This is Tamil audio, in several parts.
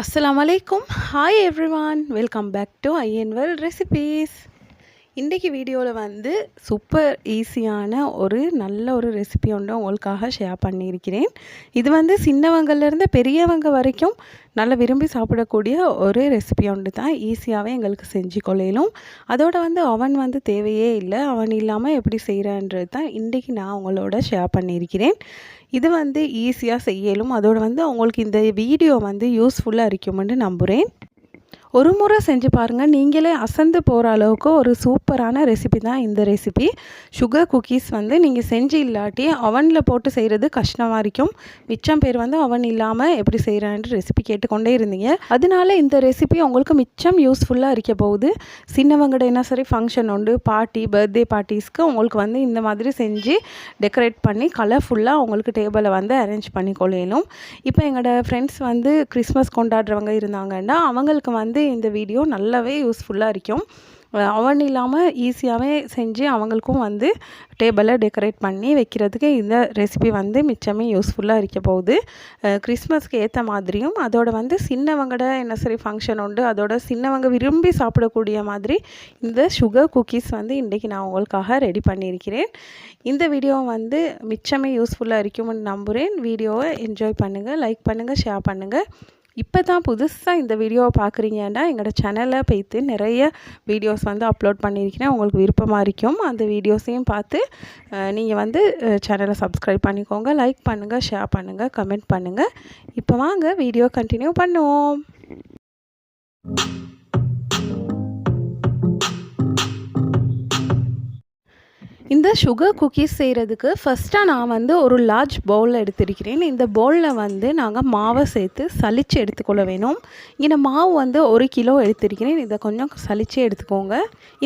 அஸ்லாம் வலைக்கும் hi everyone welcome back to Inwell recipes இன்றைக்கி வீடியோவில் வந்து சூப்பர் ஈஸியான ஒரு நல்ல ஒரு ரெசிபி ஒன்று உங்களுக்காக ஷேர் பண்ணியிருக்கிறேன். இது வந்து சின்னவங்கள்லேருந்து பெரியவங்க வரைக்கும் நல்லா விரும்பி சாப்பிடக்கூடிய ஒரு ரெசிபி ஒன்று தான். ஈஸியாகவே எங்களுக்கு செஞ்சு கொள்ளையிலும் அதோட வந்து அவன் வந்து தேவையே இல்லை. அவன் இல்லாமல் எப்படி செய்கிறன்றது தான் இன்றைக்கி நான் உங்களோட ஷேர் பண்ணியிருக்கிறேன். இது வந்து ஈஸியாக செய்யலும். அதோடு வந்து உங்களுக்கு இந்த வீடியோ வந்து யூஸ்ஃபுல்லாக இருக்கும்னு நம்புகிறேன் ஒரு முறை செஞ்சு பாருங்கள் நீங்களே அசந்து போகிற அளவுக்கு ஒரு சூப்பரான ரெசிபி தான் இந்த ரெசிபி சுகர் குக்கீஸ் வந்து நீங்கள் செஞ்சு இல்லாட்டி அவனில் போட்டு செய்கிறது கஷ்டமாக இருக்கும். மிச்சம் பேர் வந்து அவன் இல்லாமல் எப்படி செய்கிறான்ட்டு ரெசிபி கேட்டுக்கொண்டே இருந்தீங்க. அதனால இந்த ரெசிபி உங்களுக்கு மிச்சம் யூஸ்ஃபுல்லாக இருக்க போகுது. சின்னவங்கட என்ன சரி ஃபங்க்ஷன் உண்டு. பார்ட்டி பர்த்டே பார்ட்டிஸ்க்கு உங்களுக்கு வந்து இந்த மாதிரி செஞ்சு டெக்கரேட் பண்ணி கலர்ஃபுல்லாக உங்களுக்கு டேபிளை வந்து அரேஞ்ச் பண்ணி கொள்ளையிலும் இப்போ எங்களோட ஃப்ரெண்ட்ஸ் வந்து கிறிஸ்மஸ் கொண்டாடுறவங்க இருந்தாங்கன்னா அவங்களுக்கு வந்து வந்து இந்த வீடியோ நல்லாவே யூஸ்ஃபுல்லாக இருக்கும். அவன் இல்லாமல் ஈஸியாகவே செஞ்சு அவங்களுக்கும் வந்து டேபிளை டெக்கரேட் பண்ணி வைக்கிறதுக்கு இந்த ரெசிபி வந்து மிச்சமே யூஸ்ஃபுல்லாக இருக்க போகுது. கிறிஸ்மஸ்க்கு ஏற்ற மாதிரியும் அதோட வந்து சின்னவங்கட என்ன சரி ஃபங்க்ஷன் உண்டு அதோட சின்னவங்க விரும்பி சாப்பிடக்கூடிய மாதிரி இந்த சுகர் குக்கீஸ் வந்து இன்றைக்கி நான் உங்களுக்காக ரெடி பண்ணியிருக்கிறேன். இந்த வீடியோ வந்து மிச்சமே யூஸ்ஃபுல்லாக இருக்கும்னு நம்புகிறேன் வீடியோவை என்ஜாய் பண்ணுங்கள் லைக் பண்ணுங்கள் ஷேர் பண்ணுங்கள் இப்போ தான் புதுசாக இந்த வீடியோவை பார்க்குறீங்கன்னா எங்களோட சேனலை போய்த்து நிறைய வீடியோஸ் வந்து அப்லோட் பண்ணியிருக்கிறேன் உங்களுக்கு விருப்பமாக இருக்கும். அந்த வீடியோஸையும் பார்த்து நீங்கள் வந்து சேனலை சப்ஸ்கிரைப் பண்ணிக்கோங்க லைக் பண்ணுங்கள் ஷேர் பண்ணுங்கள் கமெண்ட் பண்ணுங்கள் இப்போ வாங்க வீடியோ கண்டினியூ பண்ணுவோம். இந்த சுகர் குக்கீஸ் செய்கிறதுக்கு ஃபஸ்ட்டாக நான் வந்து ஒரு லார்ஜ் பவுலில் எடுத்திருக்கிறேன். இந்த பவுலில் வந்து நாங்கள் மாவை சேர்த்து சலித்து எடுத்துக்கொள்ள வேணும். இந்த மாவு வந்து ஒரு கிலோ எடுத்திருக்கிறேன். இதை கொஞ்சம் சலித்து எடுத்துக்கோங்க.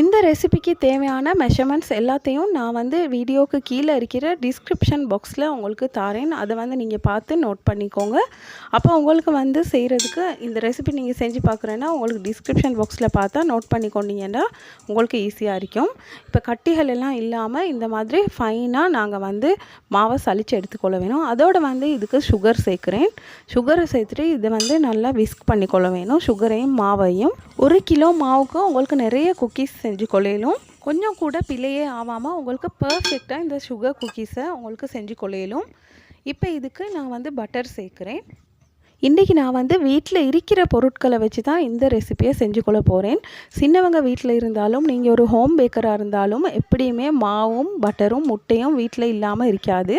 இந்த ரெசிபிக்கு தேவையான மெஷர்மெண்ட்ஸ் எல்லாத்தையும் நான் வந்து வீடியோவுக்கு கீழே இருக்கிற டிஸ்கிரிப்ஷன் பாக்ஸில் உங்களுக்கு தாரேன். அதை வந்து நீங்கள் பார்த்து நோட் பண்ணிக்கோங்க. அப்போ உங்களுக்கு வந்து செய்கிறதுக்கு இந்த ரெசிபி நீங்கள் செஞ்சு பார்க்குறேன்னா உங்களுக்கு டிஸ்கிரிப்ஷன் பாக்ஸில் பார்த்தா நோட் பண்ணிக்கொண்டீங்கன்னா உங்களுக்கு ஈஸியாக இருக்கும். இப்போ கட்டிகள் எல்லாம் இல்லாமல் இல்லாமல் இந்த மாதிரி ஃபைனாக நாங்கள் வந்து மாவை சளிச்சு எடுத்துக்கொள்ள வேணும். அதோடு வந்து இதுக்கு சுகர் சேர்க்குறேன். சுகரை சேர்த்துட்டு இதை வந்து நல்லா விஸ்க் பண்ணிக்கொள்ள வேணும். சுகரையும் மாவையும். ஒரு கிலோ மாவுக்கு உங்களுக்கு நிறைய குக்கீஸ் செஞ்சு கொள்ளையிலும். கொஞ்சம் கூட பிழையே ஆகாமல் உங்களுக்கு பர்ஃபெக்டாக இந்த சுகர் குக்கீஸை உங்களுக்கு செஞ்சு கொள்ளையிலும். இப்போ இதுக்கு நான் வந்து பட்டர் சேர்க்குறேன். இன்றைக்கி நான் வந்து வீட்டில் இருக்கிற பொருட்களை வச்சு தான் இந்த ரெசிப்பியை செஞ்சு கொள்ள போகிறேன் சின்னவங்க வீட்டில் இருந்தாலும் நீங்கள் ஒரு ஹோம் பேக்கராக இருந்தாலும் எப்படியுமே மாவும் பட்டரும் முட்டையும் வீட்டில் இல்லாமல் இருக்காது.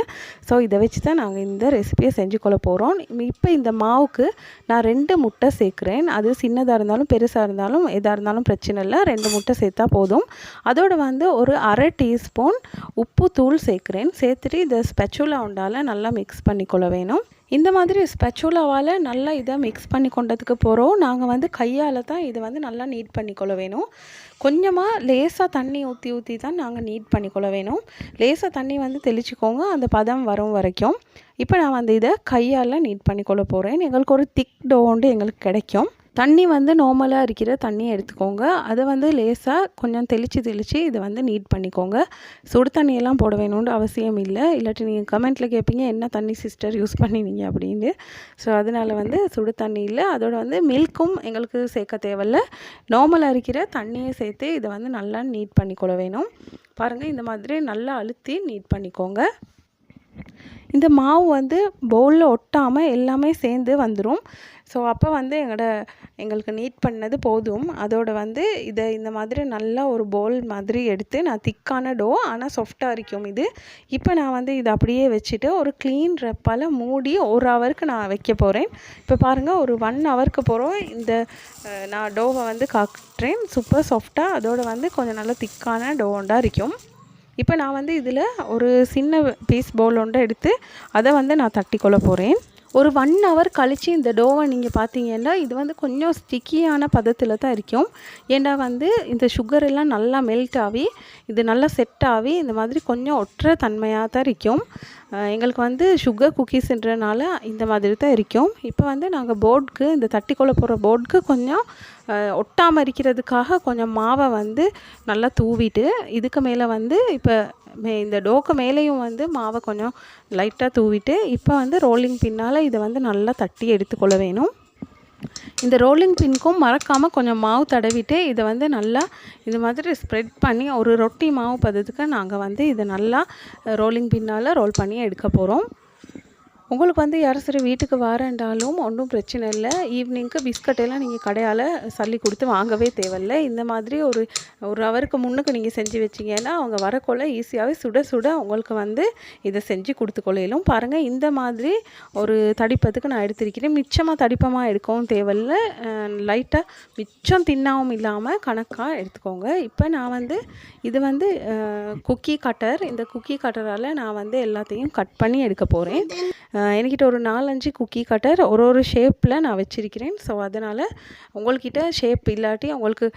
ஸோ இதை வச்சு தான் நாங்கள் இந்த ரெசிப்பியை செஞ்சு கொள்ள போகிறோம் இப்போ இந்த மாவுக்கு நான் ரெண்டு முட்டை சேர்க்குறேன். அது சின்னதாக இருந்தாலும் பெருசாக இருந்தாலும் எதாக இருந்தாலும் பிரச்சனை இல்லை. ரெண்டு முட்டை சேர்த்தா போதும். அதோடு வந்து ஒரு அரை டீஸ்பூன் உப்பு தூள் சேர்க்குறேன். சேர்த்துட்டு இதை ஸ்பெச்சுலா உண்டால் நல்லா மிக்ஸ் பண்ணிக்கொள்ள வேணும். இந்த மாதிரி ஸ்பெச்சுலாவால் நல்லா இதை மிக்ஸ் பண்ணி கொண்டதுக்கு போகிறோம் நாங்கள் வந்து கையால் தான் இதை வந்து நல்லா நீட் பண்ணிக்கொள்ள வேணும். கொஞ்சமாக லேசாக தண்ணி ஊற்றி ஊற்றி தான் நாங்கள் நீட் பண்ணிக்கொள்ள வேணும். லேசாக தண்ணி வந்து தெளிச்சிக்கோங்க. அந்த பதம் வரும் வரைக்கும். இப்போ நான் வந்து இதை கையால் நீட் பண்ணிக்கொள்ள போகிறேன் எங்களுக்கு ஒரு திக் டோண்டு எங்களுக்கு கிடைக்கும். தண்ணி வந்து நார்மலாக இருக்கிற தண்ணியை எடுத்துக்கோங்க. அதை வந்து லேசாக கொஞ்சம் தெளித்து தெளித்து இதை வந்து நீட் பண்ணிக்கோங்க. சுடு தண்ணியெல்லாம் போட வேணும்னு அவசியம் இல்லை. இல்லாட்டி நீங்கள் கமெண்ட்டில் கேட்பீங்க என்ன தண்ணி சிஸ்டர் யூஸ் பண்ணினீங்க? அப்படின்னு. ஸோ அதனால் வந்து சுடு தண்ணி இல்லை. அதோட வந்து மில்க்கும் எங்களுக்கு சேர்க்க தேவையில்ல. நார்மலாக இருக்கிற தண்ணியை சேர்த்து இதை வந்து நல்லா நீட் பண்ணிக்கொள்ள வேணும். பாருங்கள் இந்த மாதிரி நல்லா அழுத்தி நீட் பண்ணிக்கோங்க. இந்த மாவு வந்து பவுலில் ஒட்டாமல் எல்லாமே சேர்ந்து வந்துடும் ஸோ அப்போ வந்து எங்களோட எங்களுக்கு நீட் பண்ணது போதும். அதோட வந்து இதை இந்த மாதிரி நல்லா ஒரு பவுல் மாதிரி எடுத்து நான் திக்கான டோ ஆனால் சாஃப்டாக இருக்கும் இது. இப்போ நான் வந்து இதை அப்படியே வச்சுட்டு ஒரு க்ளீன் ரெப்பால் மூடி ஒரு ஹவருக்கு நான் வைக்க போகிறேன் இப்போ பாருங்கள் ஒரு ஒன் ஹவருக்கு போகிறோம் இந்த நான் டோவை வந்து காட்டுறேன். சூப்பர் சாஃப்டாக அதோட வந்து கொஞ்சம் நல்லா திக்கான டோண்டாக இருக்கும் இப்போ நான் வந்து இதில் ஒரு சின்ன பீஸ் பவுல் ஒன்றை எடுத்து அதை வந்து நான் தட்டி கொள்ள போகிறேன் ஒரு ஒன் ஹவர் கழித்து இந்த டோவை நீங்கள் பார்த்தீங்கன்னா இது வந்து கொஞ்சம் ஸ்டிக்கியான பதத்தில் தான் இருக்கும். ஏன்னா வந்து இந்த சுகர் எல்லாம் நல்லா மெல்ட் ஆகி இது நல்லா செட் ஆகி இந்த மாதிரி கொஞ்சம் ஒற்ற தன்மையாக தான் இருக்கும். எங்களுக்கு வந்து சுகர் குக்கீஸ்ன்றனால இந்த மாதிரி தான் இருக்கும். இப்போ வந்து நாங்கள் போர்டுக்கு இந்த தட்டி கொள்ள போகிற போர்டுக்கு கொஞ்சம் ஒட்டாமல் இருக்கிறதுக்காக கொஞ்சம் மாவை வந்து நல்லா தூவிட்டு இதுக்கு மேலே வந்து இப்போ இந்த டோக்கு மேலேயும் வந்து மாவை கொஞ்சம் லைட்டாக தூவிட்டு இப்போ வந்து ரோலிங் பின்னால் இதை வந்து நல்லா தட்டி எடுத்துக்கொள்ள வேணும். இந்த ரோலிங் பின்க்கும் மறக்காமல் கொஞ்சம் மாவு தடவிட்டு இதை வந்து நல்லா இது மாதிரி ஸ்ப்ரெட் பண்ணி ஒரு ரொட்டி மாவு பதத்துக்கு நாங்கள் வந்து இதை நல்லா ரோலிங் பின்னால் ரோல் பண்ணி எடுக்க போகிறோம் உங்களுக்கு வந்து யாரும் சரி வீட்டுக்கு வரேன்டாலும் ஒன்றும் பிரச்சனை இல்லை. ஈவினிங்க்கு பிஸ்கட் எல்லாம் நீங்கள் கடையால் சல்லி கொடுத்து வாங்கவே தேவையில்ல. இந்த மாதிரி ஒரு ஒரு ஹவருக்கு முன்னுக்கு நீங்கள் செஞ்சு வச்சிங்கன்னா அவங்க வரக்குள்ள ஈஸியாகவே சுட சுட உங்களுக்கு வந்து இதை செஞ்சு கொடுத்து கொள்ளையிலும் பாருங்கள் இந்த மாதிரி ஒரு தடிப்பத்துக்கு நான் எடுத்திருக்கிறேன். மிச்சமாக தடிப்பமாக எடுக்கவும் தேவையில்ல. லைட்டாக மிச்சம் தின்னாவும் இல்லாமல் கணக்காக எடுத்துக்கோங்க. இப்போ நான் வந்து இது வந்து குக்கி கட்டர் இந்த குக்கி கட்டரால் நான் வந்து எல்லாத்தையும் கட் பண்ணி எடுக்க போகிறேன் என்கிட்ட ஒரு நாலஞ்சு குக்கி கட்டர் ஒரு ஒரு ஷேப்பில் நான் வச்சுருக்கிறேன். ஸோ அதனால் உங்கள்கிட்ட ஷேப் இல்லாட்டி உங்களுக்கு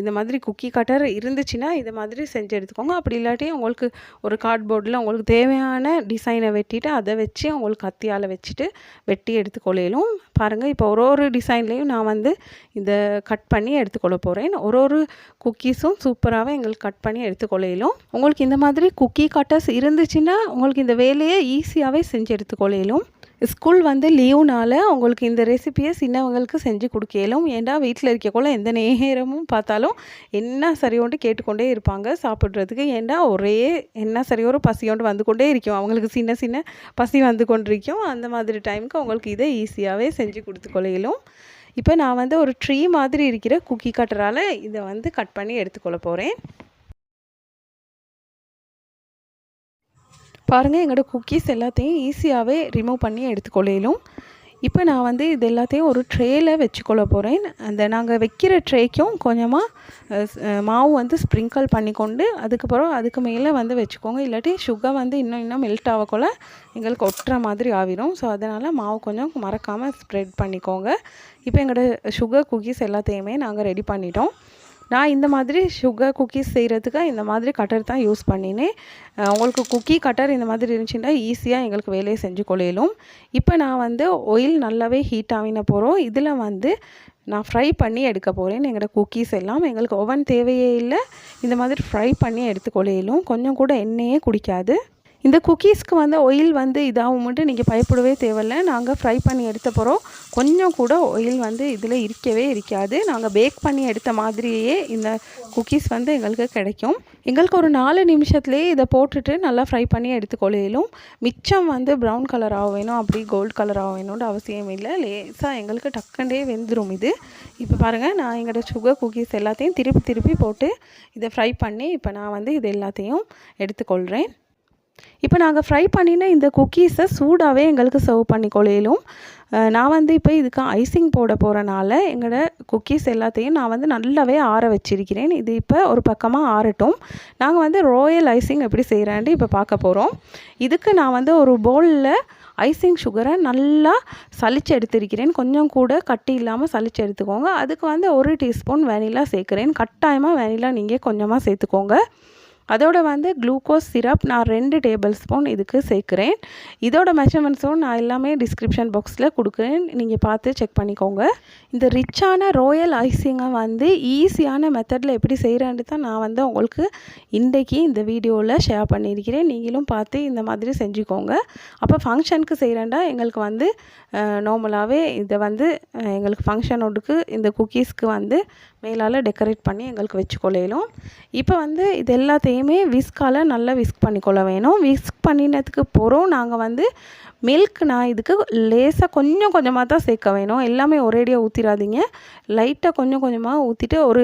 இந்த மாதிரி குக்கி கட்டர் இருந்துச்சுன்னா இது மாதிரி செஞ்சு எடுத்துக்கோங்க. அப்படி இல்லாட்டி உங்களுக்கு ஒரு கார்ட்போர்டில் உங்களுக்கு தேவையான டிசைனை வெட்டிட்டு அதை வச்சு உங்களுக்கு கத்தியால் வச்சுட்டு வெட்டி எடுத்துக்கொள்ளையிலும் பாருங்கள் இப்போ ஒரு ஒரு டிசைன்லேயும் நான் வந்து இந்த கட் பண்ணி எடுத்துக்கொள்ள போகிறேன் ஒரு ஒரு குக்கீஸும் சூப்பராகவே எங்களுக்கு கட் பண்ணி எடுத்துக்கொள்ளையிலும் உங்களுக்கு இந்த மாதிரி குக்கி கட்டர்ஸ் இருந்துச்சுன்னா உங்களுக்கு இந்த வேலையை ஈஸியாகவே செஞ்சு எடுத்துக்கொள்ளையிலும் ஸ்கூல் வந்து லீவுனால் உங்களுக்கு இந்த ரெசிப்பியை சின்னவங்களுக்கு செஞ்சு கொடுக்கலும். ஏன்டா வீட்டில் இருக்கக்குள்ள எந்த நேரமும் பார்த்தாலும் என்ன சரியோண்டு கேட்டுக்கொண்டே இருப்பாங்க சாப்பிட்றதுக்கு. ஏண்டா ஒரே என்ன சரியோரு பசியோண்டு வந்து கொண்டே இருக்கும். அவங்களுக்கு சின்ன சின்ன பசி வந்து கொண்டிருக்கும். அந்த மாதிரி டைமுக்கு அவங்களுக்கு இதை ஈஸியாகவே செஞ்சு கொடுத்துக்கொள்ளையிலும் இப்போ நான் வந்து ஒரு ட்ரீ மாதிரி இருக்கிற குக்கி கட்டரால் இதை வந்து கட் பண்ணி எடுத்துக்கொள்ள போகிறேன் பாருங்கள் எங்களோட குக்கீஸ் எல்லாத்தையும் ஈஸியாகவே ரிமூவ் பண்ணி எடுத்துக்கொள்ளையிலும் இப்போ நான் வந்து இது எல்லாத்தையும் ஒரு ட்ரேயில் வச்சுக்கொள்ள போகிறேன் அந்த நாங்கள் வைக்கிற ட்ரேக்கும் கொஞ்சமாக மாவு வந்து ஸ்ப்ரிங்கிள் பண்ணிக்கொண்டு அதுக்கப்புறம் அதுக்கு மேலே வந்து வச்சுக்கோங்க. இல்லாட்டி சுகர் வந்து இன்னும் இன்னும் மெல்ட் ஆகக்குள்ள எங்களுக்கு ஒட்டுற மாதிரி ஆகிடும் ஸோ அதனால் மாவு கொஞ்சம் மறக்காமல் ஸ்ப்ரெட் பண்ணிக்கோங்க. இப்போ எங்களோட சுகர் குக்கீஸ் எல்லாத்தையுமே நாங்கள் ரெடி பண்ணிட்டோம். நான் இந்த மாதிரி சுகர் குக்கீஸ் செய்கிறதுக்கு இந்த மாதிரி கட்டர் தான் யூஸ் பண்ணினேன். உங்களுக்கு குக்கி கட்டர் இந்த மாதிரி இருந்துச்சுன்னா ஈஸியாக எங்களுக்கு வேலையை செஞ்சு கொள்ளையிலும் இப்போ நான் வந்து ஒயில் நல்லாவே ஹீட் ஆகின போகிறோம் இதில் வந்து நான் ஃப்ரை பண்ணி எடுக்க போகிறேன் எங்களோட குக்கீஸ் எல்லாம். எங்களுக்கு ஓவன் தேவையே இல்லை. இந்த மாதிரி ஃப்ரை பண்ணி எடுத்துக்கொள்ளையிலும் கொஞ்சம் கூட எண்ணெயே குடிக்காது. இந்த குக்கீஸ்க்கு வந்து ஒயில் வந்து இதாகும் மட்டும் நீங்கள் பயப்படவே தேவையில்ல. நாங்கள் ஃப்ரை பண்ணி எடுத்த போகிறோம் கொஞ்சம் கூட ஒயில் வந்து இதில் இருக்கவே இருக்காது. நாங்கள் பேக் பண்ணி எடுத்த மாதிரியே இந்த குக்கீஸ் வந்து எங்களுக்கு கிடைக்கும். எங்களுக்கு ஒரு நாலு நிமிஷத்துலேயே இதை போட்டுட்டு நல்லா ஃப்ரை பண்ணி எடுத்துக்கொள்ளையிலும் மிச்சம் வந்து ப்ரௌன் கலராக வேணும். அப்படி கோல்டு கலராக வேணும்னு அவசியம் இல்லை. லேசாக எங்களுக்கு டக்குண்டே வெந்துடும் இது. இப்போ பாருங்கள் நான் எங்களோட சுகர் குக்கீஸ் எல்லாத்தையும் திருப்பி திருப்பி போட்டு இதை ஃப்ரை பண்ணி இப்போ நான் வந்து இது எல்லாத்தையும் எடுத்துக்கொள்கிறேன் இப்போ நாங்கள் ஃப்ரை பண்ணின இந்த குக்கீஸை சூடாகவே எங்களுக்கு சர்வ் பண்ணி கொள்ளையிலும். நான் வந்து இப்போ இதுக்கு ஐசிங் போட போகிறனால எங்களோட குக்கீஸ் எல்லாத்தையும் நான் வந்து நல்லாவே ஆற வச்சிருக்கிறேன். இது இப்போ ஒரு பக்கமாக ஆறட்டும். நாங்கள் வந்து ரோயல் ஐசிங் எப்படி செய்கிறேன்ட்டு இப்போ பார்க்க போகிறோம் இதுக்கு நான் வந்து ஒரு பவுலில் ஐசிங் சுகரை நல்லா சளிச்சு எடுத்திருக்கிறேன். கொஞ்சம் கூட கட்டி இல்லாமல் சளிச்சு எடுத்துக்கோங்க. அதுக்கு வந்து ஒரு டீஸ்பூன் வெனிலா சேர்க்குறேன். கட்டாயமாக வெனிலா நீங்கள் கொஞ்சமாக சேர்த்துக்கோங்க. அதோட வந்து குளுக்கோஸ் சிரப் நான் ரெண்டு டேபிள் ஸ்பூன் இதுக்கு சேர்க்குறேன். இதோட மெஷர்மெண்ட்ஸும் நான் எல்லாமே டிஸ்கிரிப்ஷன் பாக்ஸில் கொடுக்குறேன். நீங்கள் பார்த்து செக் பண்ணிக்கோங்க. இந்த ரிச்சான ரோயல் ஐசிங்கை வந்து ஈஸியான மெத்தடில் எப்படி செய்கிறேன்னு தான் நான் வந்து உங்களுக்கு இன்றைக்கி இந்த வீடியோவில் ஷேர் பண்ணியிருக்கிறேன். நீங்களும் பார்த்து இந்த மாதிரி செஞ்சுக்கோங்க. அப்போ ஃபங்க்ஷனுக்கு செய்கிறேன்டா எங்களுக்கு வந்து நார்மலாகவே இதை வந்து எங்களுக்கு ஃபங்க்ஷனோடுக்கு இந்த குக்கீஸ்க்கு வந்து மேலால் டெக்கரேட் பண்ணி எங்களுக்கு வச்சுக்கொள்ளையிலும் இப்போ வந்து இது எல்லாத்தையும் விஸ்கால் நல்லா விஸ்க் பண்ணிக்கொள்ள வேணும். விஸ்க் பண்ணினதுக்கு போகிறோம் நாங்கள் வந்து மில்க் நான் இதுக்கு லேசாக கொஞ்சம் கொஞ்சமாக தான் சேர்க்க வேணும். எல்லாமே ஒரேடியாக ஊற்றிடாதீங்க லைட்டாக கொஞ்சம் கொஞ்சமாக ஊற்றிட்டு ஒரு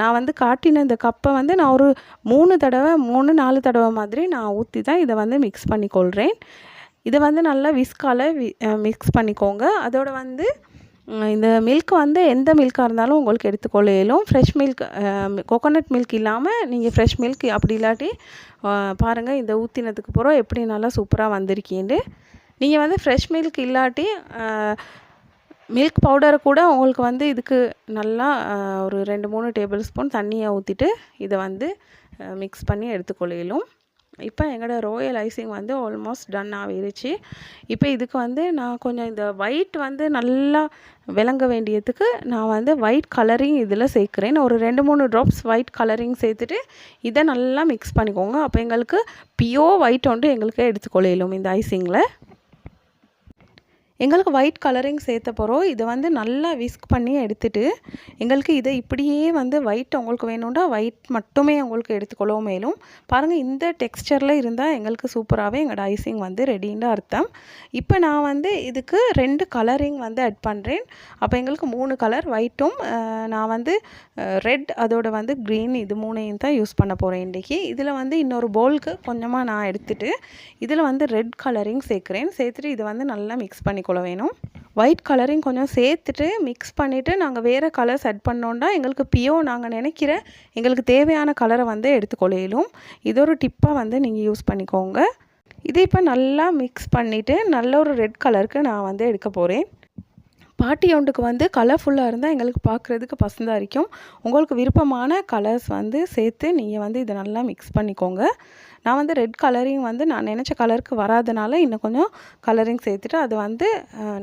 நான் வந்து காட்டின இந்த கப்பை வந்து நான் ஒரு மூணு தடவை மூணு நாலு தடவை மாதிரி நான் ஊற்றி தான் இதை வந்து மிக்ஸ் பண்ணிக்கொள்கிறேன் இதை வந்து நல்லா விஸ்கால் மிக்ஸ் பண்ணிக்கோங்க. அதோட வந்து இந்த மில்க் வந்து எந்த மில்காக இருந்தாலும் உங்களுக்கு எடுத்துக்கொள்ள இயலும் ஃப்ரெஷ் மில்க் கோகோனட் மில்க் இல்லாமல் நீங்கள் ஃப்ரெஷ் மில்க் அப்படி இல்லாட்டி பாருங்கள் இந்த ஊற்றினதுக்கு பிறகு எப்படி நல்லா சூப்பராக வந்திருக்கீண்டு நீங்கள் வந்து ஃப்ரெஷ் மில்க் இல்லாட்டி மில்க் பவுடரை கூட உங்களுக்கு வந்து இதுக்கு நல்லா ஒரு ரெண்டு மூணு டேபிள் ஸ்பூன் தண்ணியை ஊற்றிட்டு இதை வந்து மிக்ஸ் பண்ணி எடுத்துக்கொள்ளையிலும் இப்போ எங்களோட ரோயல் ஐசிங் வந்து ஆல்மோஸ்ட் டன் ஆகிருச்சு. இப்போ இதுக்கு வந்து நான் கொஞ்சம் இந்த ஒயிட் வந்து நல்லா விளங்க வேண்டியதுக்கு நான் வந்து ஒயிட் கலரிங் இதில் சேர்க்குறேன். ஒரு ரெண்டு மூணு ட்ராப்ஸ் ஒயிட் கலரிங் சேர்த்துட்டு இதை நல்லா மிக்ஸ் பண்ணிக்கோங்க. அப்போ எங்களுக்கு பியோ ஒயிட் ஒன்று எங்களுக்கு எடுத்துக்கொள்ளையிலும் இந்த ஐசிங்கில் எங்களுக்கு ஒயிட் கலரிங் சேர்த்த போகிறோம் இதை வந்து நல்லா விஸ்க் பண்ணி எடுத்துட்டு எங்களுக்கு இதை இப்படியே வந்து ஒயிட் உங்களுக்கு வேணும்னா ஒயிட் மட்டுமே உங்களுக்கு எடுத்துக்கொள்ளவும் மேலும். பாருங்கள் இந்த டெக்ஸ்சரில் இருந்தால் எங்களுக்கு சூப்பராகவே எங்களோட ஐசிங் வந்து ரெடின்னு அர்த்தம். இப்போ நான் வந்து இதுக்கு ரெண்டு கலரிங் வந்து ஆட் பண்ணுறேன் அப்போ எங்களுக்கு மூணு கலர் ஒயிட்டும் நான் வந்து ரெட் அதோட வந்து க்ரீன் இது மூணையும் தான் யூஸ் பண்ண போகிறேன் இன்றைக்கி இதில் வந்து இன்னொரு போல்க்கு கொஞ்சமாக நான் எடுத்துகிட்டு இதில் வந்து ரெட் கலரிங் சேர்க்குறேன். சேர்த்துட்டு இதை வந்து நல்லா மிக்ஸ் பண்ணி கொள்ள வேணும். ஒயிட் கலரையும் கொஞ்சம் சேர்த்துட்டு மிக்ஸ் பண்ணிவிட்டு நாங்கள் வேறு கலர்ஸ் ஆட் பண்ணோன்னா எங்களுக்கு பியோ நாங்கள் நினைக்கிற எங்களுக்கு தேவையான கலரை வந்து எடுத்துக்கொள்ளையிலும் இது ஒரு டிப்பாக வந்து நீங்கள் யூஸ் பண்ணிக்கோங்க. இதை இப்போ நல்லா மிக்ஸ் பண்ணிவிட்டு நல்ல ஒரு ரெட் கலருக்கு நான் வந்து எடுக்க போகிறேன் பாட்டி ஒன்றுக்கு வந்து கலர்ஃபுல்லாக இருந்தால் எங்களுக்கு பார்க்குறதுக்கு பசந்தாக இருக்கும் உங்களுக்கு விருப்பமான கலர்ஸ் வந்து சேர்த்து நீங்கள் வந்து இதை நல்லா மிக்ஸ் பண்ணிக்கோங்க. நான் வந்து ரெட் கலரிங் வந்து நான் நினச்ச கலருக்கு வராதனால இன்னும் கொஞ்சம் கலரிங் சேர்த்துட்டு அது வந்து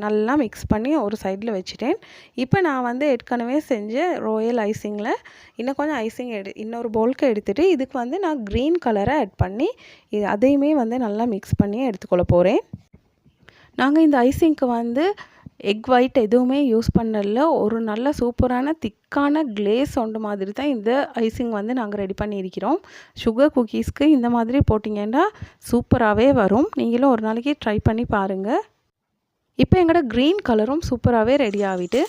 நல்லா மிக்ஸ் பண்ணி ஒரு சைடில் வச்சுட்டேன். இப்போ நான் வந்து ஏற்கனவே செஞ்ச ரோயல் ஐசிங்கில் இன்னும் கொஞ்சம் ஐசிங் எடு இன்னொரு போல்க்கு எடுத்துகிட்டு இதுக்கு வந்து நான் க்ரீன் கலரை ஆட் பண்ணி இது அதையுமே வந்து நல்லா மிக்ஸ் பண்ணி எடுத்துக்கொள்ள போகிறேன் நாங்கள் இந்த ஐசிங்க்கு வந்து எக் ஒயிட் எதுவுமே யூஸ் பண்ணல. ஒரு நல்ல சூப்பரான திக்கான கிளேஸ் ஒன்று மாதிரி தான் இந்த ஐசிங் வந்து நாங்கள் ரெடி பண்ணியிருக்கிறோம். சுகர் குக்கீஸ்க்கு இந்த மாதிரி போட்டிங்கன்னா சூப்பராகவே வரும். நீங்களும் ஒரு நாளைக்கு ட்ரை பண்ணி பாருங்கள் இப்போ எங்களோட க்ரீன் கலரும் சூப்பராகவே ரெடி ஆகிட்டு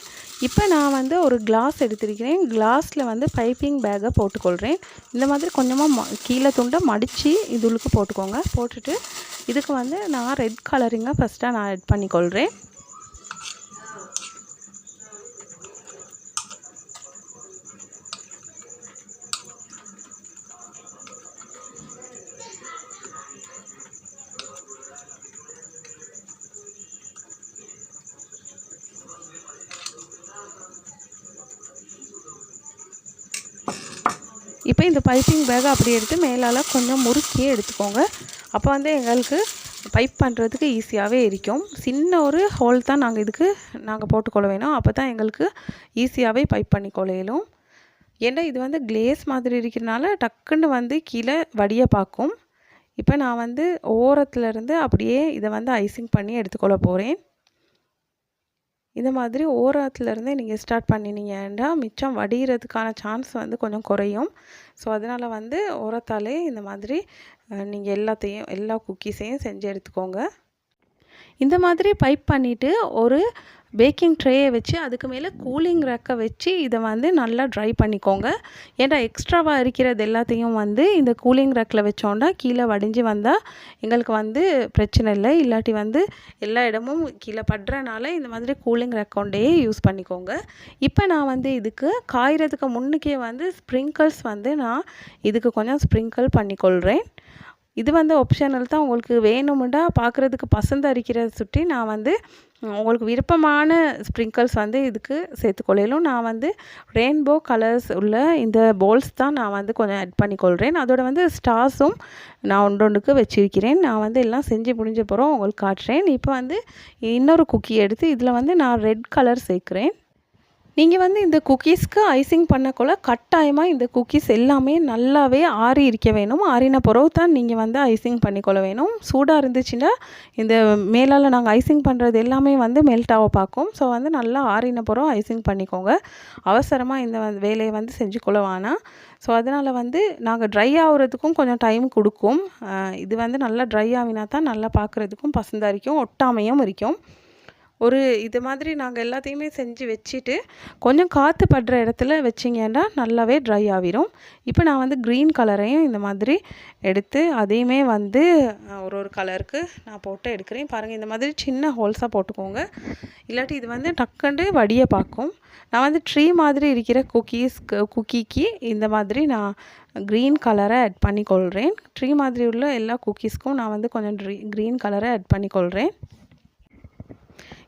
இப்போ நான் வந்து ஒரு கிளாஸ் எடுத்திருக்கிறேன். கிளாஸில் வந்து பைப்பிங் பேக்கை போட்டுக்கொள்கிறேன் இந்த மாதிரி கொஞ்சமாக ம கீழே துண்டை மடித்து இதுளுக்கு போட்டுக்கோங்க. போட்டுட்டு இதுக்கு வந்து நான் ரெட் கலரிங்காக ஃபஸ்ட்டாக நான் ஆட் பண்ணிக்கொள்கிறேன் இந்த பைப்பிங் பேகை அப்படி எடுத்து மேலால் கொஞ்சம் முறுக்கியே எடுத்துக்கோங்க. அப்போ வந்து எங்களுக்கு பைப் பண்ணுறதுக்கு ஈஸியாகவே இருக்கும் சின்ன ஒரு ஹோல் தான் நாங்கள் இதுக்கு நாங்கள் போட்டுக்கொள்ள வேணும். அப்போ தான் எங்களுக்கு ஈஸியாகவே பைப் பண்ணிக்கொள்ளையிலும் ஏன்னா இது வந்து கிளேஸ் மாதிரி இருக்கிறனால டக்குன்னு வந்து கீழே வடிய பார்க்கும். இப்போ நான் வந்து ஓரத்துலேருந்து அப்படியே இதை வந்து ஐசிங் பண்ணி எடுத்துக்கொள்ள போகிறேன் இந்த மாதிரி ஓரத்துலேருந்தே நீங்கள் ஸ்டார்ட் பண்ணினீங்கன்னா மிச்சம் வடிகிறதுக்கான சான்ஸ் வந்து கொஞ்சம் குறையும். ஸோ அதனால் வந்து ஓரத்தாலே இந்த மாதிரி நீங்கள் எல்லாத்தையும் எல்லா குக்கீஸையும் செஞ்சு எடுத்துக்கோங்க. இந்த மாதிரி பைப் பண்ணிவிட்டு ஒரு பேக்கிங் ட்ரேயை வச்சு அதுக்கு மேலே கூலிங் ரேக்கை வச்சு இதை வந்து நல்லா ட்ரை பண்ணிக்கோங்க. ஏன்னா எக்ஸ்ட்ராவாக இருக்கிறது எல்லாத்தையும் வந்து இந்த கூலிங் ரேக்கில் வச்சோன்னா கீழே வடிஞ்சு வந்தால் எங்களுக்கு வந்து பிரச்சனை இல்லை. இல்லாட்டி வந்து எல்லா இடமும் கீழே படுறனால இந்த மாதிரி கூலிங் ரேக்கொண்டே யூஸ் பண்ணிக்கோங்க. இப்போ நான் வந்து இதுக்கு காய்கிறதுக்கு முன்னுக்கே வந்து ஸ்ப்ரிங்கிள்ஸ் வந்து நான் இதுக்கு கொஞ்சம் ஸ்ப்ரிங்கிள் பண்ணிக்கொள்கிறேன். இது வந்து ஆப்ஷனல் தான். உங்களுக்கு வேணுமுண்டா பார்க்குறதுக்கு பசந்த அரிக்கிறத சுற்றி நான் வந்து உங்களுக்கு விருப்பமான ஸ்ப்ரிங்கிள்ஸ் வந்து இதுக்கு சேர்த்துக்கொள்ளையிலும் நான் வந்து ரெயின்போ கலர்ஸ் உள்ள இந்த போல்ஸ் தான் நான் வந்து கொஞ்சம் ஆட் பண்ணிக்கொள்கிறேன் அதோட வந்து ஸ்டார்ஸும் நான் ஒன்று ஒன்றுக்கு வச்சிருக்கிறேன். நான் வந்து எல்லாம் செஞ்சு முடிஞ்ச போகிறோம் உங்களுக்கு காட்டுறேன். இப்போ வந்து இன்னொரு குக்கி எடுத்து இதில் வந்து நான் ரெட் கலர் சேர்க்குறேன். நீங்கள் வந்து இந்த குக்கீஸ்க்கு ஐசிங் பண்ணக்குள்ள கட்டாயமாக இந்த குக்கீஸ் எல்லாமே நல்லாவே ஆறி இருக்க வேணும். ஆறின பிறகு தான் நீங்கள் வந்து ஐசிங் பண்ணிக்கொள்ள வேணும். சூடாக இருந்துச்சுன்னா இந்த மேலால் நாங்கள் ஐசிங் பண்ணுறது எல்லாமே வந்து மெல்ட்டாக பார்க்கும். ஸோ வந்து நல்லா ஆறின பிறகு ஐசிங் பண்ணிக்கோங்க. அவசரமாக இந்த வேலையை வந்து செஞ்சுக்கொள்ள வேணாம். ஸோ அதனால் வந்து நாங்கள் ட்ரை ஆகுறதுக்கும் கொஞ்சம் டைம் கொடுக்கும். இது வந்து நல்லா ட்ரை ஆகினா தான் நல்லா பார்க்குறதுக்கும் பசந்தாக இருக்கும் ஒட்டாமையும் இருக்கும். ஒரு இது மாதிரி நாங்கள் எல்லாத்தையுமே செஞ்சு வச்சுட்டு கொஞ்சம் காற்று படுற இடத்துல வச்சிங்கன்னா நல்லாவே ட்ரை ஆகிரும். இப்போ நான் வந்து க்ரீன் கலரையும் இந்த மாதிரி எடுத்து அதையுமே வந்து ஒரு ஒரு கலருக்கு நான் போட்டு எடுக்கிறேன். பாருங்கள் இந்த மாதிரி சின்ன ஹோல்ஸாக போட்டுக்கோங்க. இல்லாட்டி இது வந்து டக்குண்டு வடிய பார்க்கும். நான் வந்து ட்ரீ மாதிரி இருக்கிற குக்கீஸ் குக்கிக்கு இந்த மாதிரி நான் க்ரீன் கலரை ஆட் பண்ணிக்கொள்கிறேன் ட்ரீ மாதிரி உள்ள எல்லா குக்கீஸ்க்கும் நான் வந்து கொஞ்சம் ட்ரீ க்ரீன் கலரை ஆட் பண்ணிக்கொள்கிறேன்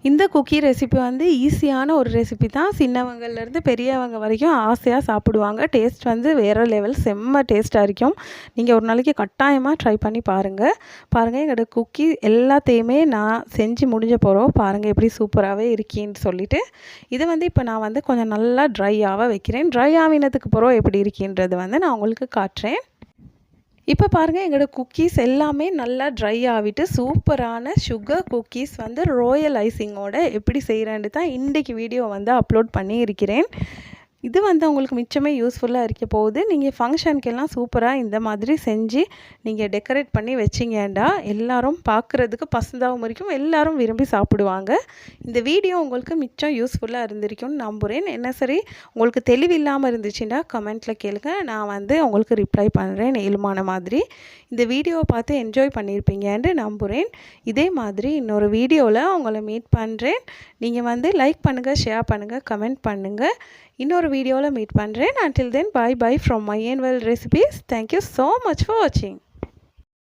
இந்த குக்கி ரெசிபி வந்து ஈஸியான ஒரு ரெசிபி தான். சின்னவங்கள்லேருந்து பெரியவங்க வரைக்கும் ஆசையாக சாப்பிடுவாங்க. டேஸ்ட் வந்து வேறு லெவல் செம்ம டேஸ்ட்டாக இருக்கும். நீங்கள் ஒரு நாளைக்கு கட்டாயமாக ட்ரை பண்ணி பாருங்கள் பாருங்கள் எங்களோட குக்கி எல்லாத்தையுமே நான் செஞ்சு முடிஞ்ச போகிறோம் பாருங்கள் எப்படி சூப்பராகவே இருக்கின்னு சொல்லிவிட்டு இதை வந்து இப்போ நான் வந்து கொஞ்சம் நல்லா ட்ரையாக வைக்கிறேன். ட்ரை ஆகினதுக்கு போகிறோம் எப்படி இருக்கின்றது வந்து நான் உங்களுக்கு காட்டுறேன். இப்போ பாருங்கள் எங்களோட குக்கீஸ் எல்லாமே நல்லா ட்ரை ஆகிட்டு சூப்பரான சுகர் குக்கீஸ் வந்து ரோயல் ஐசிங்கோட எப்படி செய்கிறேன்ட்டு தான் இன்றைக்கி வீடியோ வந்து அப்லோட் பண்ணியிருக்கிறேன். இது வந்து உங்களுக்கு மிச்சமே யூஸ்ஃபுல்லாக இருக்க போகுது. நீங்கள் ஃபங்க்ஷனுக்கெல்லாம் சூப்பராக இந்த மாதிரி செஞ்சு நீங்கள் டெக்கரேட் பண்ணி வச்சிங்கண்டா எல்லாரும் பார்க்குறதுக்கு பசந்தாகவும் இருக்கும். எல்லாரும் விரும்பி சாப்பிடுவாங்க. இந்த வீடியோ உங்களுக்கு மிச்சம் யூஸ்ஃபுல்லாக இருந்திருக்கும்னு நம்புகிறேன் என்ன சரி உங்களுக்கு தெளிவில்லாமல் இருந்துச்சுன்னா கமெண்ட்டில் கேளுங்க. நான் வந்து உங்களுக்கு ரிப்ளை பண்ணுறேன் இயலுமான மாதிரி. இந்த வீடியோவை பார்த்து என்ஜாய் பண்ணியிருப்பீங்கன்னு நம்புகிறேன் இதே மாதிரி இன்னொரு வீடியோவில் உங்களை மீட் பண்ணுறேன் நீங்கள் வந்து லைக் பண்ணுங்கள் ஷேர் பண்ணுங்கள் கமெண்ட் பண்ணுங்கள் இன்னொரு வீடியோவில் மீட் பண்ணுறேன். Until then bye bye from my Inwell recipes thank you so much for வாட்சிங்